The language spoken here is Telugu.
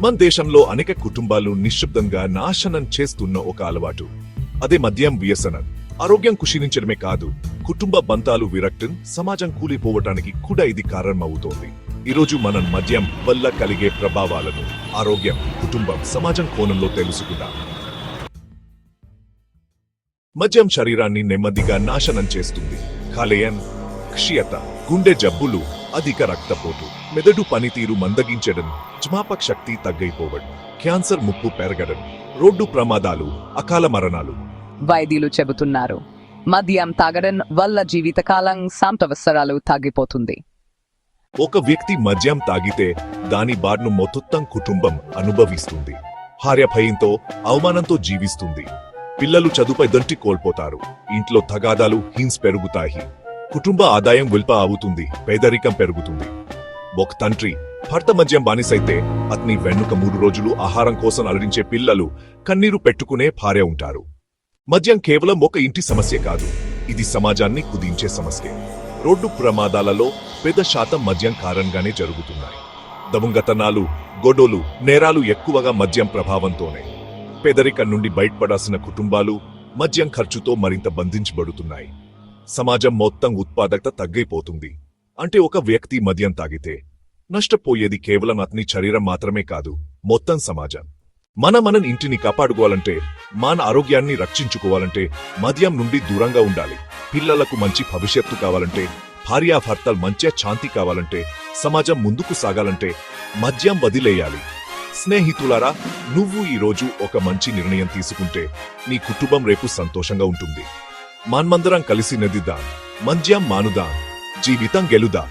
మన దేశంలో అనేక కుటుంబాలు నిశ్శబ్దంగా నాశనం చేస్తున్న ఒక అలవాటు. అదే మద్యం వ్యసనం. ఆరోగ్యం కుషించడమే కాదు కుటుంబ బంధాలు విరక్టన్ సమాజం కూలిపోవటానికి కూడా ఇది కారణమవుతోంది. ఈరోజు మనం మద్యం వల్ల కలిగే ప్రభావాలను ఆరోగ్యం కుటుంబం సమాజం కోణంలో తెలుసుకుందాం. మద్యం శరీరాన్ని నెమ్మదిగా నాశనం చేస్తుంది. కాలేయం క్షీయత గుండె జబ్బులు అధిక రక్తపోటు మెదడు పనితీరు మందగించడం జ్ఞాపక శక్తి తగ్గైపోవడం క్యాన్సర్ ముప్పు పెరగడం రోడ్డు ప్రమాదాలు అకాల మరణాలు. వైద్యులు చెబుతున్నారు మద్యం తాగడం వల్ల జీవితకాలం సంవత్సరాలు తగ్గిపోతుంది ఒక వ్యక్తి మద్యం తాగితే దాని బార్ను మొత్తం కుటుంబం అనుభవిస్తుంది. భార్య భయంతో అవమానంతో జీవిస్తుంది. పిల్లలు చదువుపై దంటి కోల్పోతారు. ఇంట్లో తగాదాలు హింస్ పెరుగుతాయి. కుటుంబ ఆదాయం విల్ప అవుతుంది పేదరికం పెరుగుతుంది. ఒక తండ్రి భర్త మద్యం బానిసైతే అతని వెన్నుక మూడు రోజులు ఆహారం కోసం అలరించే పిల్లలు కన్నీరు పెట్టుకునే భార్య ఉంటారు. మద్యం కేవలం ఒక ఇంటి సమస్య కాదు. ఇది సమాజాన్ని కుదించే సమస్య. రోడ్డు ప్రమాదాలలో పెద్ద శాతం మద్యం కారణంగానే జరుగుతున్నాయి. దొంగతనాలు గొడోలు నేరాలు ఎక్కువగా మద్యం ప్రభావంతోనే. పేదరికం నుండి బయటపడాల్సిన కుటుంబాలు మద్యం ఖర్చుతో మరింత బంధించబడుతున్నాయి. సమాజం మొత్తం ఉత్పాదకత తగ్గిపోతుంది. అంటే ఒక వ్యక్తి మద్యం తాగితే నష్టపోయేది కేవలం అతని శరీరం మాత్రమే కాదు మొత్తం సమాజం. మన మన ఇంటిని కాపాడుకోవాలంటే మన ఆరోగ్యాన్ని రక్షించుకోవాలంటే మద్యం నుండి దూరంగా ఉండాలి. పిల్లలకు మంచి భవిష్యత్తు కావాలంటే భార్యాభర్తలు మంచి శాంతి కావాలంటే సమాజం ముందుకు సాగాలంటే మద్యం వదిలేయాలి. స్నేహితులారా నువ్వు ఈ రోజు ఒక మంచి నిర్ణయం తీసుకుంటే నీ కుటుంబం రేపు సంతోషంగా ఉంటుంది. మన్మందరం కలిసి నదిదా మద్యం మానుదా. జీవితం గెలుదా.